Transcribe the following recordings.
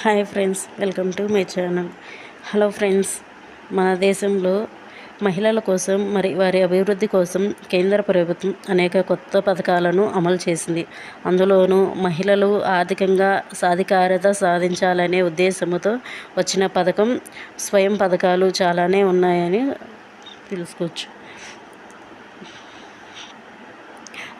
Hi friends welcome to my channel. Hello friends మన దేశంలో మహిళల కోసం మరి వారి అభివృద్ధి కోసం కేంద్ర ప్రభుత్వం అనేక కొత్త పథకాలను అమలు చేసింది. అందులోనూ మహిళలు ఆర్థికంగా సాధికారత సాధించాలనే ఉద్దేశంతో వచ్చిన పథకం స్వయం పథకాలు చాలానే ఉన్నాయని తెలుసుకోవచ్చు.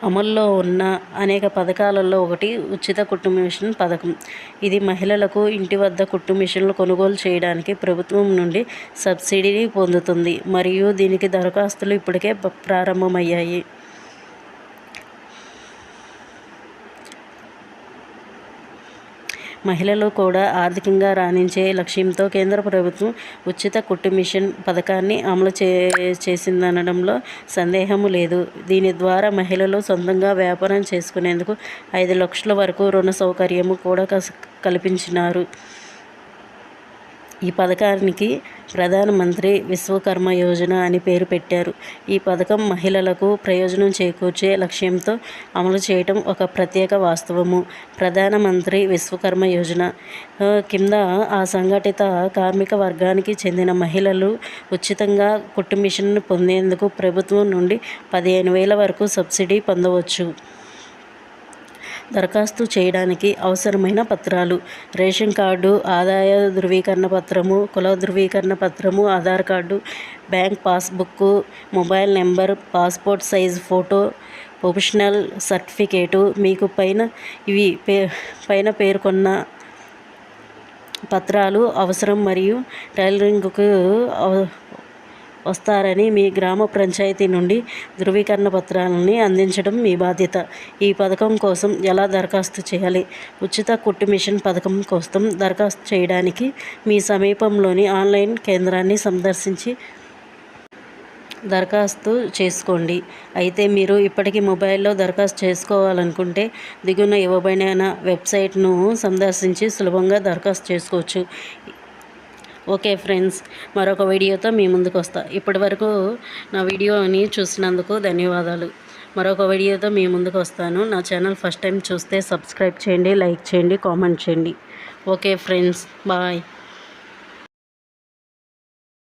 అమల్లో ఉన్న అనేక పథకాలలో ఒకటి ఉచిత కుట్టు మిషన్ పథకం. ఇది మహిళలకు ఇంటి వద్ద కుట్టు మిషన్లు కొనుగోలు చేయడానికి ప్రభుత్వం నుండి సబ్సిడీని పొందుతుంది. మరియు దీనికి దరఖాస్తులు ఇప్పటికే ప్రారంభమయ్యాయి. మహిళలు కూడా ఆర్థికంగా రాణించే లక్ష్యంతో కేంద్ర ప్రభుత్వం ఉచిత కుట్టు మిషన్ పథకాన్ని అమలు చే చేసిందనడంలో సందేహము లేదు. దీని ద్వారా మహిళలు సొంతంగా వ్యాపారం చేసుకునేందుకు ఐదు లక్షల వరకు రుణ సౌకర్యము కూడా కస్- కల్పించినారు. ఈ పథకానికి ప్రధానమంత్రి విశ్వకర్మ యోజన అని పేరు పెట్టారు. ఈ పథకం మహిళలకు ప్రయోజనం చేకూర్చే లక్ష్యంతో అమలు చేయటం ఒక ప్రత్యేక వాస్తవము. ప్రధానమంత్రి విశ్వకర్మ యోజన. కింద ఆ సంఘటిత కార్మిక వర్గానికి చెందిన మహిళలు ఉచితంగా కుట్టు మిషన్ను పొందేందుకు ప్రభుత్వం నుండి పదిహేను వేల వరకు సబ్సిడీ పొందవచ్చు. దరఖాస్తు చేయడానికి అవసరమైన పత్రాలు. రేషన్ కార్డు ఆదాయ ధృవీకరణ పత్రము కుల ధృవీకరణ పత్రము Aadhaar card bank passbook mobile number passport size photo professional certificate మీకు పైన ఇవి పే పైన పేర్కొన్న పత్రాలు అవసరం మరియు టైలరింగ్కు అవ- వస్తారని మీ గ్రామ పంచాయతీ నుండి ధృవీకరణ పత్రాలని అందించడం మీ బాధ్యత. ఈ పథకం కోసం ఎలా దరఖాస్తు చేయాలి? ఉచిత కుట్టు మిషన్ పథకం కోసం దరఖాస్తు చేయడానికి మీ సమీపంలోని ఆన్లైన్ కేంద్రాన్ని సందర్శించి దరఖాస్తు చేసుకోండి. అయితే మీరు ఇప్పటికీ మొబైల్లో దరఖాస్తు చేసుకోవాలనుకుంటే దిగున ఇవ్వబడిన వెబ్సైట్ను సందర్శించి సులభంగా దరఖాస్తు చేసుకోవచ్చు. ఓకే ఫ్రెండ్స్ మరొక వీడియోతో మీ ముందుకు వస్తా. ఇప్పటి వరకు నా వీడియోని చూసినందుకు ధన్యవాదాలు. మరొక వీడియోతో మీ ముందుకు వస్తాను. నా ఛానల్ ఫస్ట్ టైం చూస్తే సబ్స్క్రైబ్ చేయండి లైక్ చేయండి కామెంట్ చేయండి. Okay friends bye.